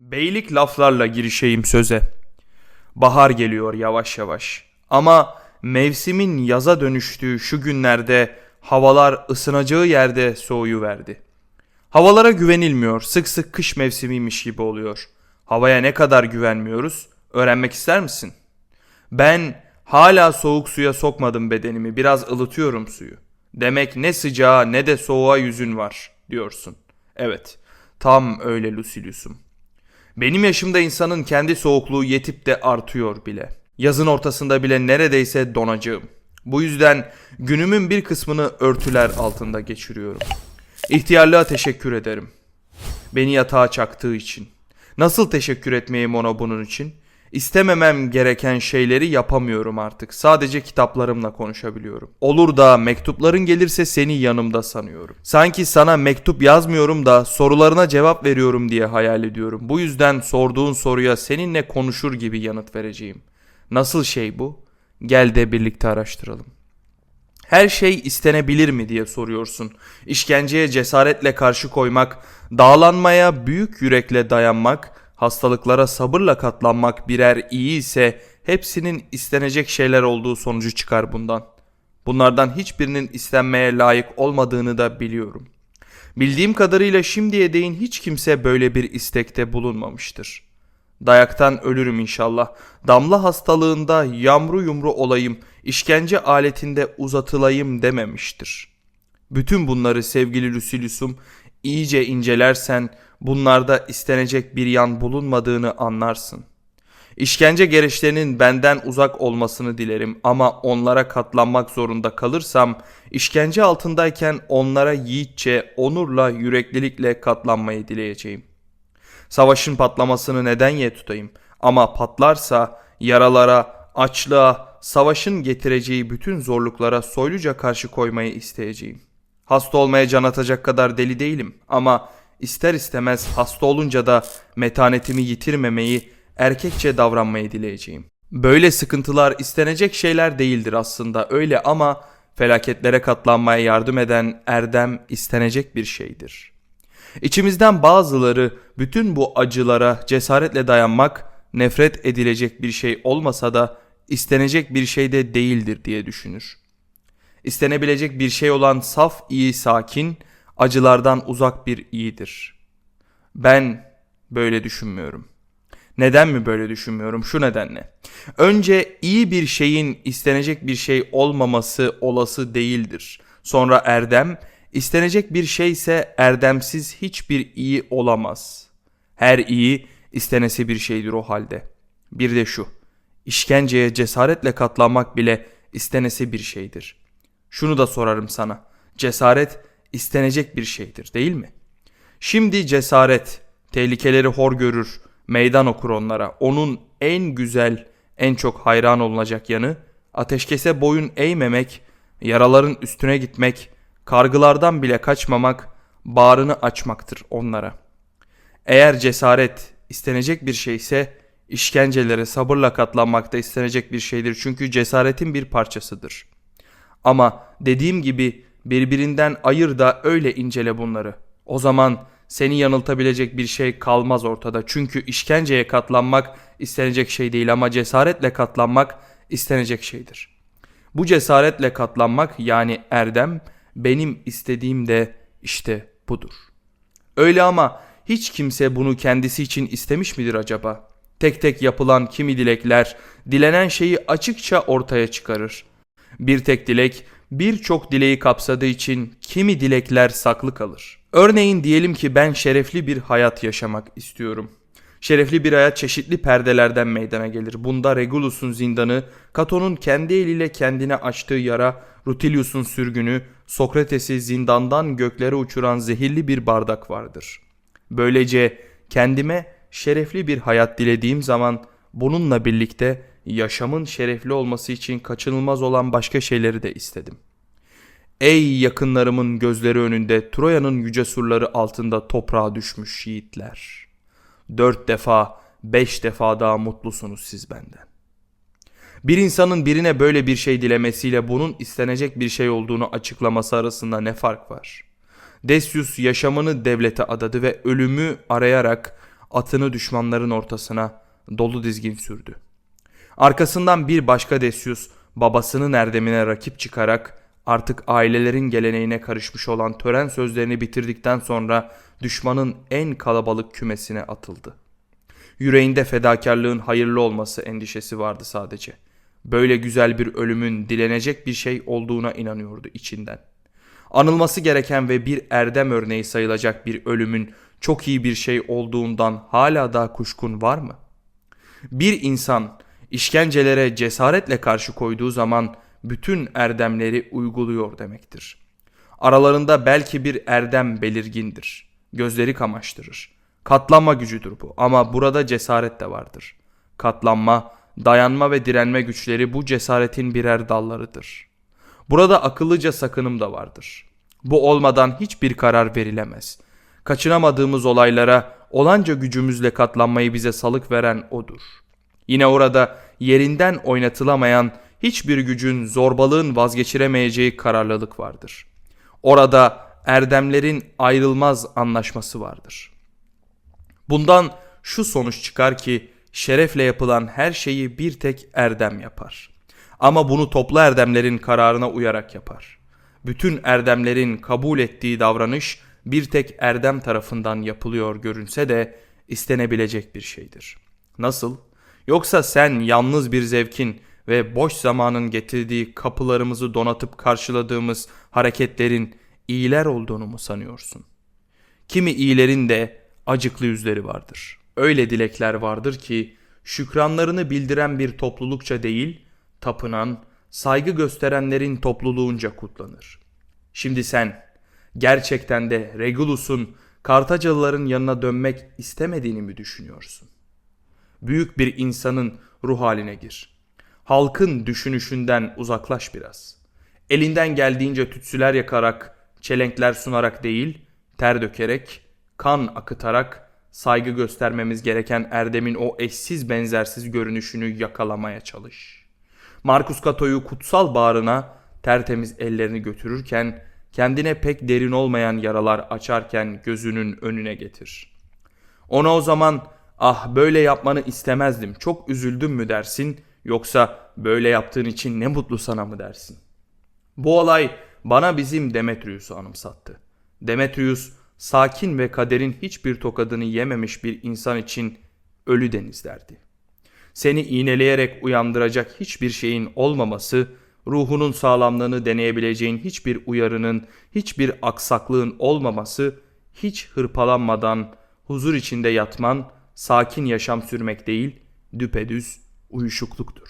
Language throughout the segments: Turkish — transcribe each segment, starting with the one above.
Beylik laflarla girişeyim söze. Bahar geliyor yavaş yavaş. Ama mevsimin yaza dönüştüğü şu günlerde havalar ısınacağı yerde soğuyu verdi. Havalara güvenilmiyor. Sık sık kış mevsimiymiş gibi oluyor. Havaya ne kadar güvenmiyoruz? Öğrenmek ister misin? Ben hala soğuk suya sokmadım bedenimi. Biraz ılıtıyorum suyu. Demek ne sıcağa ne de soğuğa yüzün var diyorsun. Evet, tam öyle Lucilius'um. Benim yaşımda insanın kendi soğukluğu yetip de artıyor bile. Yazın ortasında bile neredeyse donacağım. Bu yüzden günümün bir kısmını örtüler altında geçiriyorum. İhtiyarlığa teşekkür ederim. Beni yatağa çaktığı için. Nasıl teşekkür etmeyeyim ona bunun için? İstememem gereken şeyleri yapamıyorum artık. Sadece kitaplarımla konuşabiliyorum. Olur da mektupların gelirse seni yanımda sanıyorum. Sanki sana mektup yazmıyorum da sorularına cevap veriyorum diye hayal ediyorum. Bu yüzden sorduğun soruya seninle konuşur gibi yanıt vereceğim. Nasıl şey bu? Gel de birlikte araştıralım. Her şey istenebilir mi diye soruyorsun. İşkenceye cesaretle karşı koymak, dağlanmaya büyük yürekle dayanmak, hastalıklara sabırla katlanmak birer iyi ise hepsinin istenecek şeyler olduğu sonucu çıkar bundan. Bunlardan hiçbirinin istenmeye layık olmadığını da biliyorum. Bildiğim kadarıyla şimdiye değin hiç kimse böyle bir istekte bulunmamıştır. Dayaktan ölürüm inşallah. Damla hastalığında yamru yumru olayım, işkence aletinde uzatılayım dememiştir. Bütün bunları sevgili Lucilius'um iyice incelersen bunlarda istenecek bir yan bulunmadığını anlarsın. İşkence gereçlerinin benden uzak olmasını dilerim ama onlara katlanmak zorunda kalırsam işkence altındayken onlara yiğitçe, onurla, yüreklilikle katlanmayı dileyeceğim. Savaşın patlamasını neden ye tutayım ama patlarsa yaralara, açlığa, savaşın getireceği bütün zorluklara soyluca karşı koymayı isteyeceğim. Hasta olmaya can atacak kadar deli değilim ama ister istemez hasta olunca da metanetimi yitirmemeyi, erkekçe davranmayı dileyeceğim. Böyle sıkıntılar istenecek şeyler değildir aslında öyle ama felaketlere katlanmaya yardım eden erdem istenecek bir şeydir. İçimizden bazıları bütün bu acılara cesaretle dayanmak nefret edilecek bir şey olmasa da istenecek bir şey de değildir diye düşünür. İstenebilecek bir şey olan saf iyi sakin, acılardan uzak bir iyidir. Ben böyle düşünmüyorum. Neden mi böyle düşünmüyorum? Şu nedenle. Önce iyi bir şeyin istenecek bir şey olmaması olası değildir. Sonra erdem, istenecek bir şey ise erdemsiz hiçbir iyi olamaz. Her iyi istenesi bir şeydir o halde. Bir de şu. İşkenceye cesaretle katlanmak bile istenesi bir şeydir. Şunu da sorarım sana. Cesaret istenecek bir şeydir değil mi? Şimdi cesaret tehlikeleri hor görür, meydan okur onlara. Onun en güzel, en çok hayran olunacak yanı ateşkese boyun eğmemek, yaraların üstüne gitmek, kargılardan bile kaçmamak, bağrını açmaktır onlara. Eğer cesaret istenecek bir şeyse işkencelere sabırla katlanmak da istenecek bir şeydir çünkü cesaretin bir parçasıdır. Ama dediğim gibi birbirinden ayır da öyle incele bunları. O zaman seni yanıltabilecek bir şey kalmaz ortada. Çünkü işkenceye katlanmak istenecek şey değil ama cesaretle katlanmak istenecek şeydir. Bu cesaretle katlanmak yani erdem benim istediğim de işte budur. Öyle ama hiç kimse bunu kendisi için istemiş midir acaba? Tek tek yapılan kimi dilekler dilenen şeyi açıkça ortaya çıkarır. Bir tek dilek birçok dileği kapsadığı için kimi dilekler saklı kalır. Örneğin diyelim ki ben şerefli bir hayat yaşamak istiyorum. Şerefli bir hayat çeşitli perdelerden meydana gelir. Bunda Regulus'un zindanı, Cato'nun kendi eliyle kendine açtığı yara, Rutilius'un sürgünü, Sokrates'i zindandan göklere uçuran zehirli bir bardak vardır. Böylece kendime şerefli bir hayat dilediğim zaman bununla birlikte yaşamın şerefli olması için kaçınılmaz olan başka şeyleri de istedim. Ey yakınlarımın gözleri önünde Troya'nın yüce surları altında toprağa düşmüş yiğitler. Dört defa, beş defa daha mutlusunuz siz benden. Bir insanın birine böyle bir şey dilemesiyle bunun istenecek bir şey olduğunu açıklaması arasında ne fark var? Decius yaşamını devlete adadı ve ölümü arayarak atını düşmanların ortasına dolu dizgin sürdü. Arkasından bir başka Decius babasının erdemine rakip çıkarak artık ailelerin geleneğine karışmış olan tören sözlerini bitirdikten sonra düşmanın en kalabalık kümesine atıldı. Yüreğinde fedakarlığın hayırlı olması endişesi vardı sadece. Böyle güzel bir ölümün dilenecek bir şey olduğuna inanıyordu içinden. Anılması gereken ve bir erdem örneği sayılacak bir ölümün çok iyi bir şey olduğundan hala daha kuşkun var mı? Bir insan işkencelere cesaretle karşı koyduğu zaman bütün erdemleri uyguluyor demektir. Aralarında belki bir erdem belirgindir. Gözleri kamaştırır. Katlanma gücüdür bu ama burada cesaret de vardır. Katlanma, dayanma ve direnme güçleri bu cesaretin birer dallarıdır. Burada akıllıca sakınım da vardır. Bu olmadan hiçbir karar verilemez. Kaçınamadığımız olaylara olanca gücümüzle katlanmayı bize salık veren odur. Yine orada yerinden oynatılamayan hiçbir gücün zorbalığın vazgeçiremeyeceği kararlılık vardır. Orada erdemlerin ayrılmaz anlaşması vardır. Bundan şu sonuç çıkar ki şerefle yapılan her şeyi bir tek erdem yapar. Ama bunu toplu erdemlerin kararına uyarak yapar. Bütün erdemlerin kabul ettiği davranış bir tek erdem tarafından yapılıyor görünse de istenebilecek bir şeydir. Nasıl? Yoksa sen yalnız bir zevkin ve boş zamanın getirdiği kapılarımızı donatıp karşıladığımız hareketlerin iyiler olduğunu mu sanıyorsun? Kimi iyilerin de acıklı yüzleri vardır. Öyle dilekler vardır ki şükranlarını bildiren bir toplulukça değil, tapınan, saygı gösterenlerin topluluğunca kutlanır. Şimdi sen gerçekten de Regulus'un Kartacalıların yanına dönmek istemediğini mi düşünüyorsun? Büyük bir insanın ruh haline gir. Halkın düşünüşünden uzaklaş biraz. Elinden geldiğince tütsüler yakarak, çelenkler sunarak değil, ter dökerek, kan akıtarak saygı göstermemiz gereken Erdem'in o eşsiz benzersiz görünüşünü yakalamaya çalış. Marcus Cato'yu kutsal bağrına tertemiz ellerini götürürken kendine pek derin olmayan yaralar açarken gözünün önüne getir. Ona o zaman ah böyle yapmanı istemezdim çok üzüldüm mü dersin yoksa böyle yaptığın için ne mutlu sana mı dersin? Bu olay bana bizim Demetrius'u anımsattı. Demetrius sakin ve kaderin hiçbir tokadını yememiş bir insan için ölü denizlerdi. Seni iğneleyerek uyandıracak hiçbir şeyin olmaması, ruhunun sağlamlığını deneyebileceğin hiçbir uyarının, hiçbir aksaklığın olmaması, hiç hırpalanmadan huzur içinde yatman, sakin yaşam sürmek değil, düpedüz uyuşukluktur.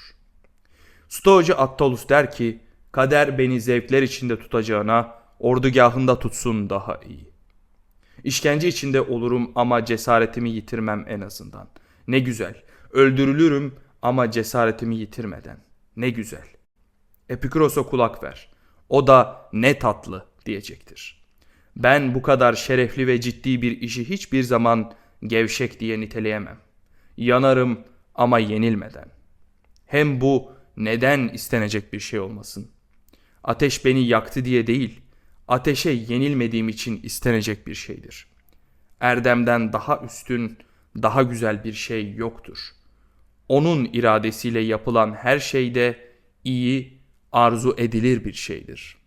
Stoacı Attolus der ki, kader beni zevkler içinde tutacağına, ordugahında tutsun daha iyi. İşkence içinde olurum ama cesaretimi yitirmem en azından. Ne güzel. Öldürülürüm ama cesaretimi yitirmeden. Ne güzel. Epikuros'a kulak ver. O da ne tatlı diyecektir. Ben bu kadar şerefli ve ciddi bir işi hiçbir zaman gevşek diye niteleyemem. Yanarım ama yenilmeden. Hem bu neden istenecek bir şey olmasın? Ateş beni yaktı diye değil, ateşe yenilmediğim için istenecek bir şeydir. Erdemden daha üstün, daha güzel bir şey yoktur. Onun iradesiyle yapılan her şeyde iyi, arzu edilir bir şeydir.''